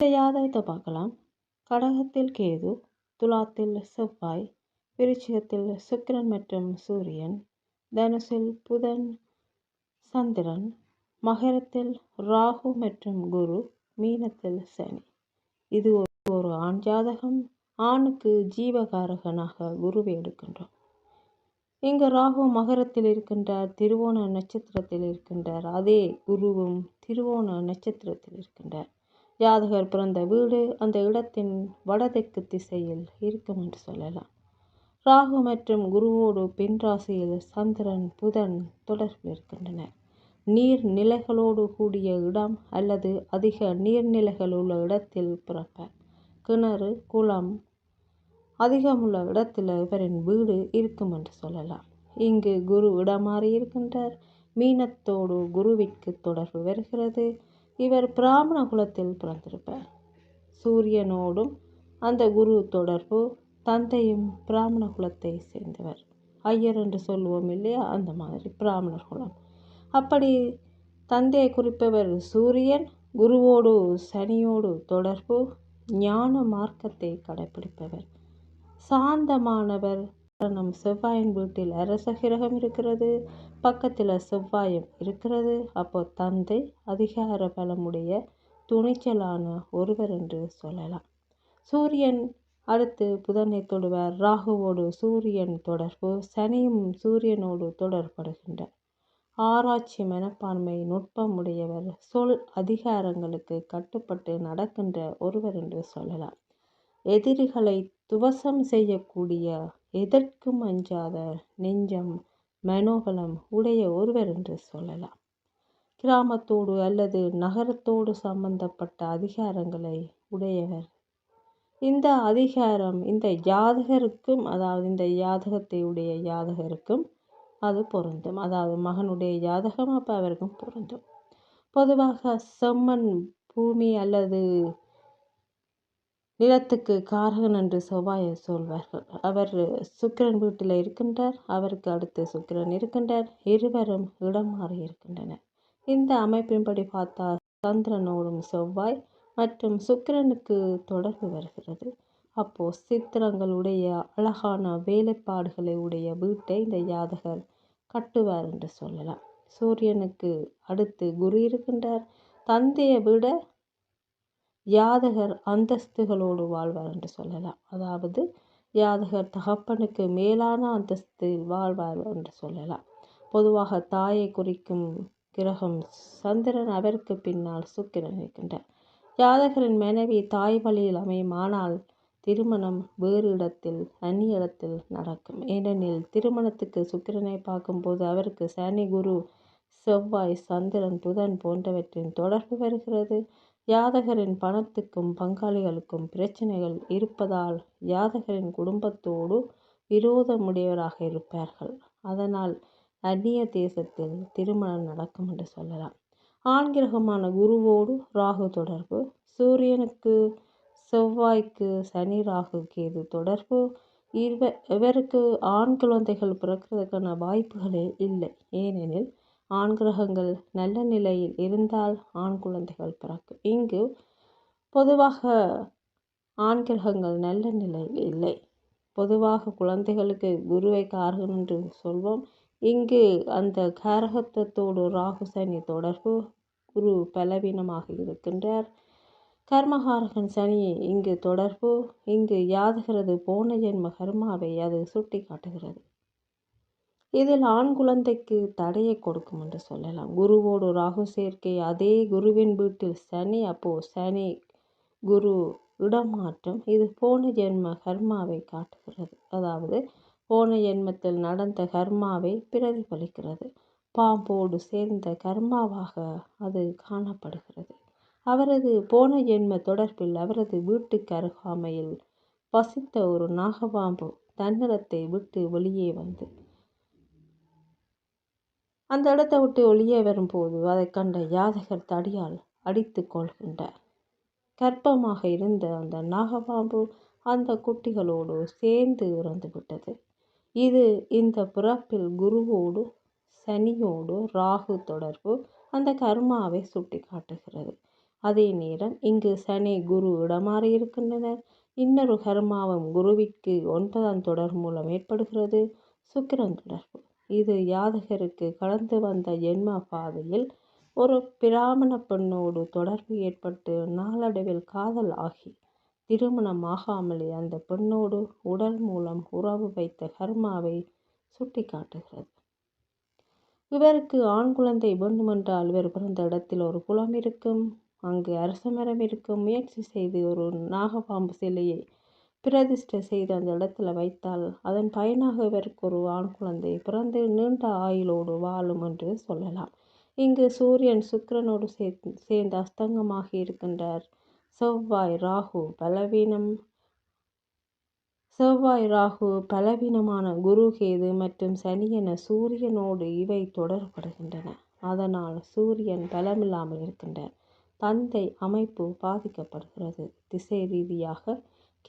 இந்த ஜாதகத்தை பார்க்கலாம். கடகத்தில் கேது துலாத்தில் செவ்வாய் விருச்சிகத்தில் சுக்கிரன் மற்றும் சூரியன் தனுசில் புதன் சந்திரன் மகரத்தில் ராகு மற்றும் குரு மீனத்தில் சனி. இது ஒரு ஆண் ஜாதகம். ஆணுக்கு ஜீவகாரகனாக குருவை எடுக்கின்றோம். இங்கு ராகு மகரத்தில் இருக்கின்றார் திருவோண நட்சத்திரத்தில் இருக்கின்றார் அதே குருவும் திருவோண நட்சத்திரத்தில் இருக்கின்றார். ஜாதகர் பிறந்த வீடு அந்த இடத்தின் வடதெற்கு திசையில் இருக்கும் என்று சொல்லலாம். ராகு மற்றும் குருவோடு பெண் ராசியில் சந்திரன் புதன் தொடர்பில் இருக்கின்றனர். நீர்நிலைகளோடு கூடிய இடம் அல்லது அதிக நீர்நிலைகள் உள்ள இடத்தில் பிறப்பார். கிணறு குளம் அதிகமுள்ள இடத்தில் இவரின் வீடு இருக்கும் என்று சொல்லலாம். இங்கு குரு இடமாறி இருக்கின்றார். மீனத்தோடு குருவிற்கு தொடர்பு வருகிறது. இவர் பிராமண குலத்தில் பிறந்திருப்பார். சூரியனோடும் அந்த குரு தொடர்பு தந்தையும் பிராமண குலத்தை சேர்ந்தவர். ஐயர் என்று சொல்லுவோம் இல்லையா? அந்த மாதிரி பிராமணர் குலம். அப்படி தந்தையை குறிப்பவர் சூரியன் குருவோடு சனியோடு தொடர்பு ஞான மார்க்கத்தை கடைபிடிப்பவர். சாந்தமானவர் நம் செவ்வாயின் வீட்டில் அரச கிரகம் இருக்கிறது பக்கத்தில் செவ்வாயும் இருக்கிறது. அப்போ தந்தை அதிகார பலமுடைய துணிச்சலான ஒருவர் என்று சொல்லலாம். சூரியன் அடுத்து புதனை தொடுவார். ராகுவோடு சூரியன் தொடர்பு சனியும் சூரியனோடு தொடர்படுகின்றார் ஆராய்ச்சி மனப்பான்மை நுட்பம் உடையவர் சொல் அதிகாரங்களுக்கு கட்டுப்பட்டு நடக்கின்ற ஒருவர் என்று சொல்லலாம். எதிரிகளை துவசம் செய்யக்கூடிய எதற்கும் அஞ்சாத நெஞ்சம் மனோபலம் உடைய ஒருவர் என்று சொல்லலாம். கிராமத்தோடு அல்லது நகரத்தோடு சம்பந்தப்பட்ட அதிகாரங்களை உடையவர். இந்த அதிகாரம் இந்த ஜாதகருக்கும் அதாவது இந்த ஜாதகத்தை உடைய ஜாதகருக்கும் அது பொருந்தும். அதாவது மகனுடைய ஜாதகம் அப்போ அவருக்கும் பொருந்தும். பொதுவாக செம்மண் பூமி அல்லது நிலத்துக்கு காரகன் என்று செவ்வாயை சொல்வார்கள். அவர் சுக்கிரன் வீட்டில் இருக்கின்றார். அவருக்கு அடுத்து சுக்கிரன் இருக்கின்றார். இருவரும் இடம் மாறி இருக்கின்றனர். இந்த அமைப்பின்படி பார்த்தால் சந்திரனோடும் செவ்வாய் மற்றும் சுக்கிரனுக்கு தொடர்பு வருகிறது. அப்போ சித்திரங்களுடைய அழகான வேலைப்பாடுகளை உடைய வீட்டை இந்த யாதகர் கட்டுவார் என்று சொல்லலாம். சூரியனுக்கு அடுத்து குரு இருக்கின்றார். தந்தையை விட யாதகர் அந்தஸ்துகளோடு வாழ்வார் என்று சொல்லலாம். அதாவது யாதகர் தகப்பனுக்கு மேலான அந்தஸ்தில் வாழ்வார் என்று சொல்லலாம். பொதுவாக தாயை குறிக்கும் கிரகம் சந்திரன் அவருக்கு பின்னால் சுக்கிரன் இருக்கின்றார். யாதகரின் மனைவி தாய் வழியில் அமையுமானால் திருமணம் வேறு இடத்தில் அந்நிய இடத்தில் நடக்கும். ஏனெனில் திருமணத்துக்கு சுக்கிரனை பார்க்கும்போது அவருக்கு சனி குரு செவ்வாய் சந்திரன் புதன் போன்றவற்றின் தொடர்பு வருகிறது. யாதகரின் பணத்துக்கும் பங்காளிகளுக்கும் பிரச்சனைகள் இருப்பதால் யாதகரின் குடும்பத்தோடு விரோதமுடையவராக இருப்பார்கள். அதனால் அந்நிய தேசத்தில் திருமணம் நடக்கும் என்று சொல்லலாம். ஆண் கிரகமான குருவோடு ராகு தொடர்பு சூரியனுக்கு செவ்வாய்க்கு சனி ராகு கேது தொடர்பு இவ இவருக்கு ஆண் குழந்தைகள் பிறக்கிறதுக்கான வாய்ப்புகளே இல்லை. ஏனெனில் ஆண் கிரகங்கள் நல்ல நிலையில் இருந்தால் ஆண் குழந்தைகள் பிறக்கும் இங்கு பொதுவாக ஆண் கிரகங்கள் நல்ல நிலையில் இல்லை. பொதுவாக குழந்தைகளுக்கு குருவை காரகன் என்று சொல்வோம். இங்கு அந்த காரகத்தோடு ராகு சனி தொடர்பு குரு பலவீனமாக இருக்கின்றார். கர்மகாரகன் சனி இங்கு தொடர்பு. இங்கு யாதுகிறது போன ஜென்ம கர்மாவை அது சுட்டி காட்டுகிறது இதில் ஆண் குழந்தைக்கு தடையை கொடுக்கும் என்று சொல்லலாம். குருவோடு ராகு சேர்க்கை அதே குருவின் வீட்டில் சனி அப்போ சனி குரு இடமாற்றம் இது போன ஜென்ம கர்மாவை காட்டுகிறது. அதாவது போன ஜென்மத்தில் நடந்த கர்மாவை பிரதிபலிக்கிறது. பாம்போடு சேர்ந்த கர்மாவாக அது காணப்படுகிறது. அவரது போன ஜென்ம தொடர்பில் அவரது வீட்டுக்கு அருகாமையில் வசித்த ஒரு நாகபாம்பு தன்னலத்தை விட்டு வெளியே வந்து அந்த இடத்தை விட்டு வெளியே வரும்போது அதை கண்ட யாதகர் தடியால் அடித்து கொள்கின்றார். கர்ப்பமாக இருந்த அந்த நாகபாம்பு அந்த குட்டிகளோடு சேர்ந்து இறந்து விட்டது. இது இந்த பிறப்பில் குருவோடு சனியோடு ராகு தொடர்பு அந்த கர்மாவை சுட்டி காட்டுகிறது அதே நேரம் இங்கு சனி குரு இடமாறி இருக்கின்றனர். இன்னொரு கர்மாவும் குருவிற்கு ஒன்பதாம் தொடர் மூலம் ஏற்படுகிறது. சுக்கிரன் தொடர்பு. இது யாதகருக்கு கடந்து வந்த ஜென்ம பாதையில் ஒரு பிராமண பெண்ணோடு தொடர்பு ஏற்பட்டு நாளடைவில் காதல் ஆகி திருமணமாகாமலே அந்த பெண்ணோடு உடல் மூலம் உறவு வைத்த கர்மாவை சுட்டிக்காட்டுகிறது. இவருக்கு ஆண் குழந்தை வேண்டுமென்றால் இவர் பிறந்த இடத்தில் ஒரு குளம் இருக்கும் அங்கு அரச மரம் இருக்கும். முயற்சி செய்து ஒரு நாகபாம்பு சிலையை பிரதிஷ்டை செய்து அந்த இடத்துல வைத்தால் அதன் பயனாக இவருக்கு ஒரு ஆண் குழந்தை பிறந்து நீண்ட ஆயுளோடு வாழும் என்று சொல்லலாம். இங்கு சூரியன் சுக்கிரனோடு சேர்ந்து சேர்ந்து அஸ்தங்கமாக இருக்கின்றார். செவ்வாய் ராகு பலவீனம். செவ்வாய் ராகு பலவீனமான குரு கேது மற்றும் சனி என சூரியனோடு இவை தொடர்படுகின்றன. அதனால் சூரியன் பலமில்லாமல் இருக்கின்றார். தந்தை அமைப்பு பாதிக்கப்படுகிறது. திசை ரீதியாக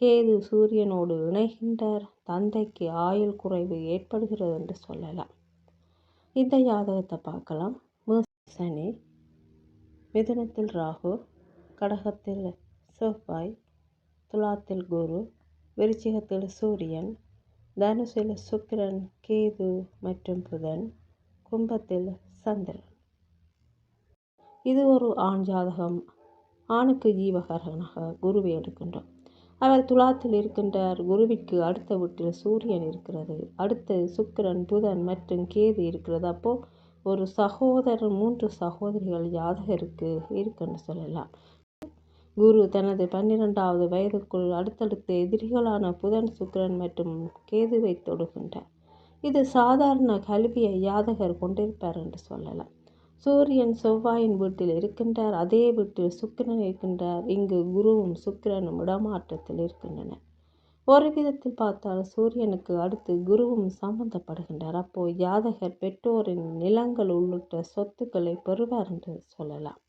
கேது சூரியனோடு இணைகின்றார். தந்தைக்கு ஆயுள் குறைவு ஏற்படுகிறது என்று சொல்லலாம். இந்த ஜாதகத்தை பார்க்கலாம். சனி மிதுனத்தில் ராகு கடகத்தில் செவ்வாய் துலாத்தில் குரு விருச்சிகத்தில் சூரியன் தனுசில் சுக்கிரன் கேது மற்றும் புதன் கும்பத்தில் சந்திரன். இது ஒரு ஆண் ஜாதகம். ஆணுக்கு ஜீவகரனாக குருவை எடுக்கின்றோம். அவர் துலாத்தில் இருக்கின்றார். குருவிற்கு அடுத்த வீட்டில் சூரியன் இருக்கிறது. அடுத்து சுக்கிரன் புதன் மற்றும் கேது இருக்கிறது. அப்போ ஒரு சகோதரர் மூன்று சகோதரிகள் ஜாதகருக்கு இருக்குன்னு சொல்லலாம். குரு தனது பன்னிரெண்டாவது வயதுக்குள் அடுத்தடுத்த எதிரிகளான புதன் சுக்கிரன் மற்றும் கேதுவை தொடுகின்றார். இது சாதாரண கல்வியை யாதகர் கொண்டிருப்பார் என்று சொல்லலாம். சூரியன் செவ்வாயின் வீட்டில் இருக்கின்றார் அதே வீட்டில் சுக்கிரன் இருக்கின்றார். இங்கு குருவும் சுக்கிரனும் இடமாற்றத்தில் இருக்கின்றன. ஒரு விதத்தில் பார்த்தால் சூரியனுக்கு அடுத்து குருவும் சம்பந்தப்படுகின்றார். அப்போ ஜாதகர் பெற்றோரின் நிலங்கள் உள்ளிட்ட சொத்துக்களை பெறுவார் என்று சொல்லலாம்.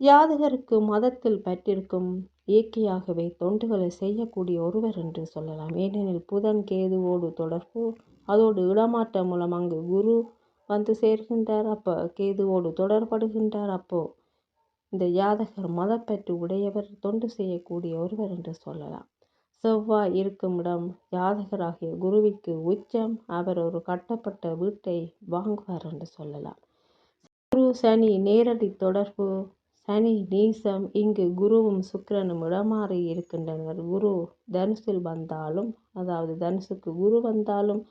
ஜாதகருக்கு மதத்தில் பற்றிருக்கும் இயற்கையாகவே தொண்டுகளை செய்யக்கூடிய ஒருவர் என்று சொல்லலாம். ஏனெனில் புதன் கேதுவோடு தொடர்பு அதோடு இடமாற்றம் மூலம் அங்கு குரு வந்து சேர்கின்றார். அப்போ கேதுவோடு தொடர்படுகின்றார். அப்போ இந்த யாதகர் மதப்பற்று உடையவர் தொண்டு செய்யக்கூடிய ஒருவர் என்று சொல்லலாம். செவ்வாய் இருக்கும் இடம் யாதகராகிய குருவிற்கு உச்சம். அவர் ஒரு கட்டப்பட்ட வீட்டை வாங்குவார் என்று சொல்லலாம். குரு சனி நேரடி தொடர்பு சனி நீசம். இங்கு குருவும் சுக்கிரனும் இடமாறி இருக்கின்றனர். குரு தனுசில் வந்தாலும் அதாவது தனுசுக்கு குரு வந்தாலும்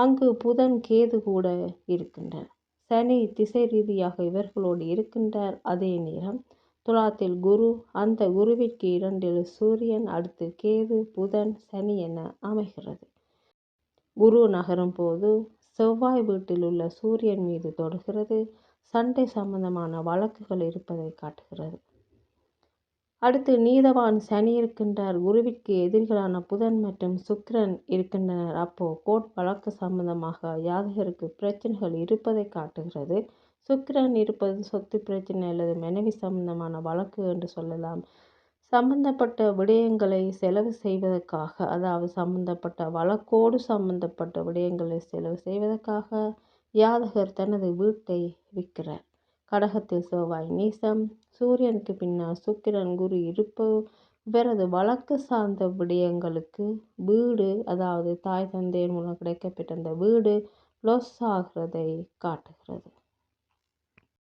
அங்கு புதன் கேது கூட இருக்கின்றன சனி திசை ரீதியாக இவர்களோடு இருக்கின்றார். அதே நேரம் துலாத்தில் குரு அந்த குருவிற்கு இரண்டில் சூரியன் அடுத்து கேது புதன் சனி என அமைகிறது. குரு நகரும் போது செவ்வாய் வீட்டில் உள்ள சூரியன் மீது தொடுகிறது. சண்டை சம்பந்தமான வழக்குகள் இருப்பதை காட்டுகிறது. அடுத்து நீதவான் சனி இருக்கின்றார். குருவிற்கு எதிரிகளான புதன் மற்றும் சுக்கிரன் இருக்கின்றனர். அப்போ கோட் வழக்கு சம்பந்தமாக யாதகருக்கு பிரச்சனைகள் இருப்பதை காட்டுகிறது. சுக்கிரன் இருப்பது சொத்து பிரச்சனை அல்லது மனைவி சம்பந்தமான வழக்கு என்று சொல்லலாம். சம்பந்தப்பட்ட விடயங்களை செலவு செய்வதற்காக அதாவது சம்பந்தப்பட்ட வழக்கோடு சம்பந்தப்பட்ட விடயங்களை செலவு செய்வதற்காக யாதகர் தனது வீட்டை விற்கிறார். கடகத்தில் செவ்வாய் நீசம். சூரியனுக்கு பின்னால் சுக்கிரன் குரு இருப்பு. இவரது வழக்கு சார்ந்த விடயங்களுக்கு வீடு அதாவது தாய் தந்தையர் மூலம் கிடைக்கப்பட்ட அந்த வீடு லொஸ் ஆகிறதை காட்டுகிறது.